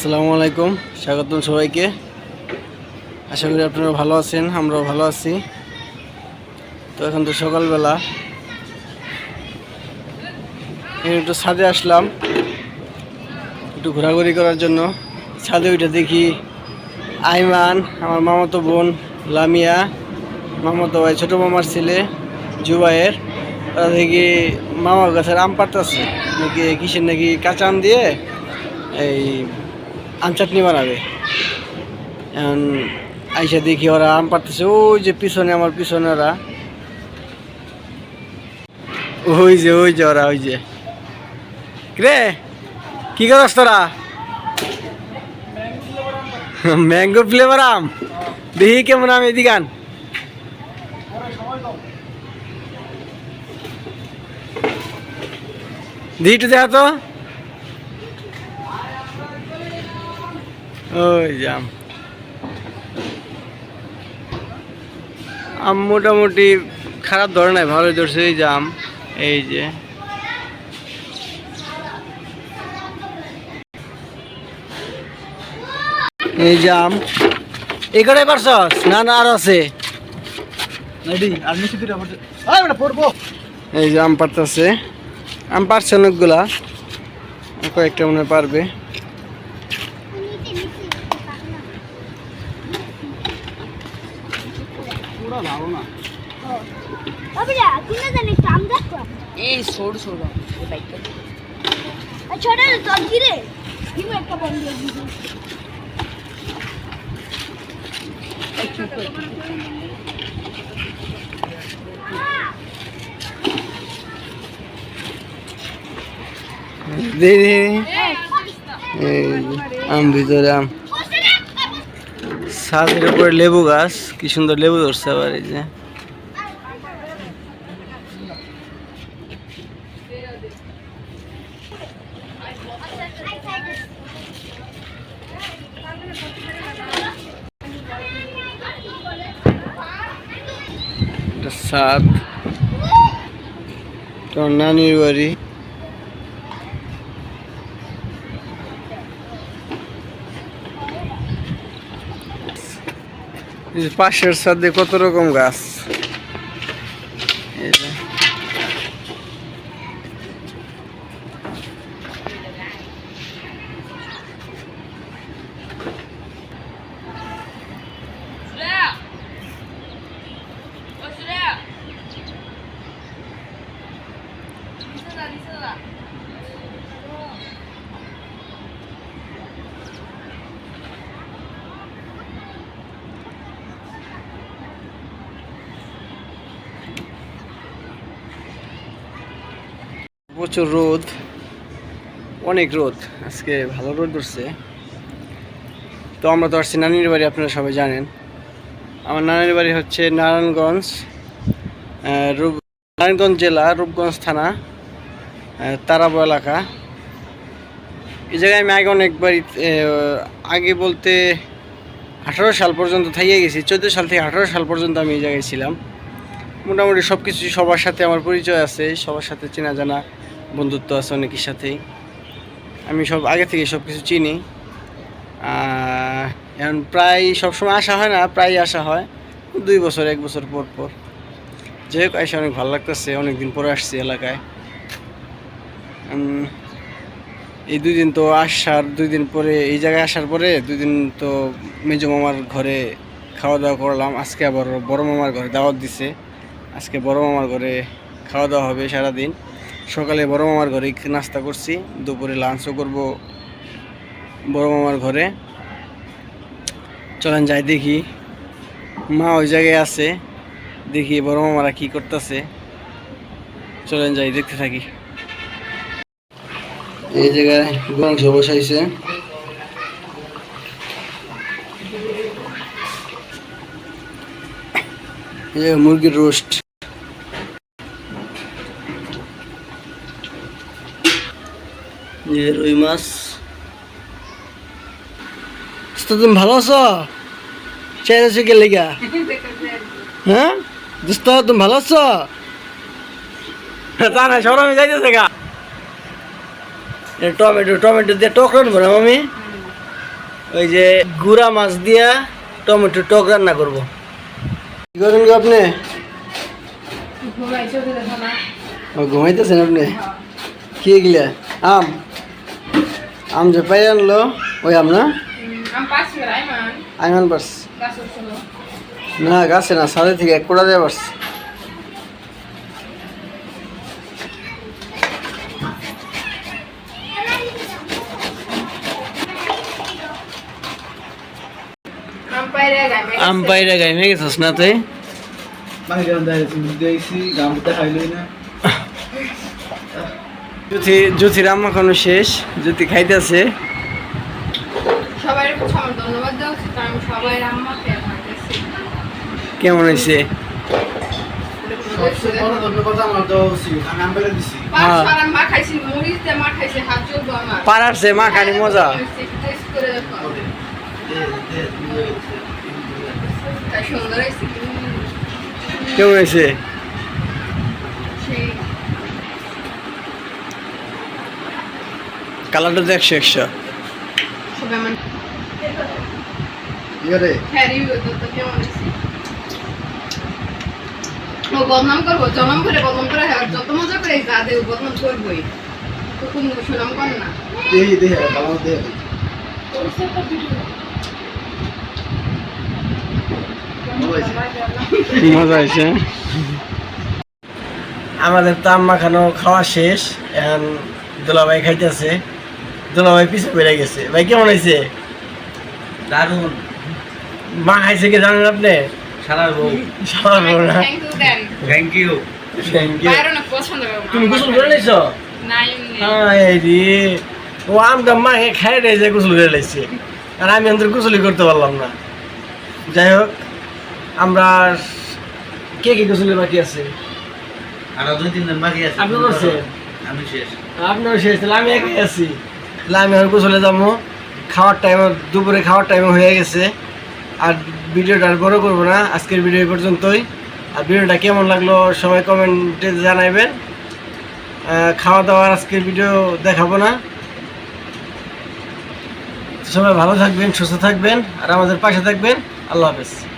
আসসালামু আলাইকুম, স্বাগতম সবাইকে। আশা করি আপনারা ভালো আছেন, আমরাও ভালো আছি। তো এখন তো সকালবেলা। একটু ছাদে আসলাম, একটু ঘোরাঘুরি করার জন্য। ছাদে উঠে দেখি আইমান, আমার মামাতো বোন লামিয়া, মামাতো ভাই, ছোটো মামার ছেলে জুবাইয়ের তারা দেখি মামার গাছের আম পাড়তেছে নাকি কিসের নাকি কাঁচা আম দিয়ে এই আম চাটনি বানাবে। আইসা দেখি ওরা আম পাড়তেছে। ওই যে পিছনে আমার পিছনে ওরা। ওই যে ওই যে ওরা, ওই যে। রে কি করস তোরা? ম্যাঙ্গো ফ্লেভার আম? দেখি কেমন আম এদিকে আন একটু দেখা তো। ওই জাম আম। মোটামুটি খারাপ ধরে নাই ভালো ধরছে এই জাম এই যে। এই জাম কটাই পারছস? না না আর আছে। এই যে আম পারতেছে আম পারছে অনেকগুলা। কয়েকটা মনে পারবে বাবুরা তুই না জানিস কাম দেখো এই সরু সরু বাইকটা। ছোট তোর কি রে? একটা বন্ধ দে দে আম ভিতরে আম। ছাদের উপরে লেবু গাছ কি সুন্দর লেবু ধরছে আবার এই যে। এটা ছাদ নানির বাড়ি। পাশের সাথে কত রকম গাছ এই যে। প্রচুর রোদ, অনেক রোদ। আজকে ভালো রোদ উঠছে তো আমরা তো আসছি নানির বাড়ি, আপনারা সবাই জানেন। আমার নানির বাড়ি হচ্ছে নারায়ণগঞ্জ রূপ- নারায়ণগঞ্জ জেলা, রূপগঞ্জ থানা তারাবো এলাকা। এই জায়গায় আমি আগে অনেকবার আগে বলতে আঠারো সাল পর্যন্ত থাকিয়ে গেছি। চোদ্দ সাল থেকে আঠারো সাল পর্যন্ত আমি এই জায়গায় ছিলাম। মোটামুটি সব কিছু সবার সাথে আমার পরিচয় আছে, সবার সাথে চেনা জানা বন্ধুত্ব আছে অনেকের সাথেই। আমি সব আগে থেকে সব কিছু চিনি এখন প্রায় সবসময় আসা হয় না প্রায় আসা হয়। দুই বছর, এক বছর পর পর। যাই হোক এসে অনেক ভালো লাগতেছে, অনেকদিন পরে আসছি এলাকায়। এই দুই দিন তো আসার, দুই দিন পরে, এই জায়গায় আসার পরে, দুই দিন তো মেজো মামার ঘরে খাওয়া দাওয়া করলাম। আজকে আবার বড় মামার ঘরে দাওয়াত দিছে। আজকে বড় মামার ঘরে খাওয়া দাওয়া হবে সারাদিন। সকালে বড় মামার ঘরে নাস্তা করছি, দুপুরে লাঞ্চও করব বড় মামার ঘরে। চলেন যাই দেখি, মা ওই জায়গায় আছে, দেখি বড় মামারা কি করতেছে। চলেন যাই দেখতে থাকি। এই জায়গায় মাংস বসাইছে। মুরগির রোস্ট এই যে রুই মাছ। তো তুমি ভালো আছো? চাই আছো কে লেগা? হ্যাঁ? দোস্ত তুমি ভালো আছো? তা না সরমে যাইতেছে গা। টমেটো টমেটো দিয়ে টক রান্নবো না মামি? ওই যে গুড়া মাছ দিয়া টমেটো টক রান্না করব। কি করেন গো আপনি? ঘুমাইতেছেন আপনি? কি এগুলা? আম? আম যে পাই আনলো ওই আম না? আইমান। পারস না। গাছে না সাথে থেকে এক কোড়া দেওয়া পারস আম পাইরা গাইমে গেছস না তুই? জ্যোতি জ্যোতির আম্মা কোনো শেষ জ্যোতি খাইতেছে। কেমন হয়েছে? হ্যাঁ। পাঁচ মা খাইছি মরিচ দিয়ে মা খাইছি হাত চলবো আমার পাড়ারছে মা খানি মজা টেস্ট করে দেখো তাই সুন্দর হয়েছে কেমন হয়েছে সেই কালারটা তো একশো একশো সবাই আমার হ্যাঁ রিভিউ তো কেমন হয়েছে? ও বদনাম করব জনম করে বদনাম করে যত মজা করে যা দেব বদনাম করবোই। তো কোন সুনাম কর না। মজা হয়েছে। আমাদের তো আম্মা খানো খাওয়া শেষ এখন দুলাভাই খাইতেছে। দুলাভাই পিছু বেড়ে গেছে। ভাই কেমন হয়েছে? দারুণ। মা খাইছে কি জানেন আপনি? সারার বউ। না। থ্যাংক ইউ থ্যাংক ইউ তুমি গোসল করে নিছো না এমনি। হ্যাঁ এই রে। ও আমটা মা খাই রয়েছে গোসল করে লাইছে আর আমি অন্তর গোসলই করতে পারলাম না। যাই হোক আমরা কে কে গোসলের বাকি আছে? আরও দুই তিন দিন বাকি আছে। আপনি করছেন? আমি শেষ। আপনার শেষ তাহলে আমি একাই আছি। আমি আর গোসলে যাব। খাওয়ার টাইম দুপুরে খাওয়ার টাইম হয়ে গেছে। আর ভিডিওটা আর বড় করব না, আজকের ভিডিও পর্যন্তই। আর ভিডিওটা কেমন লাগল সবাই কমেন্টে জানাইবেন খাওয়া দাওয়ার আজকের ভিডিও দেখাবো না। সবাই ভালো থাকবেন, সুস্থ থাকবেন, আর আমাদের পাশে থাকবেন। আল্লাহ হাফেজ।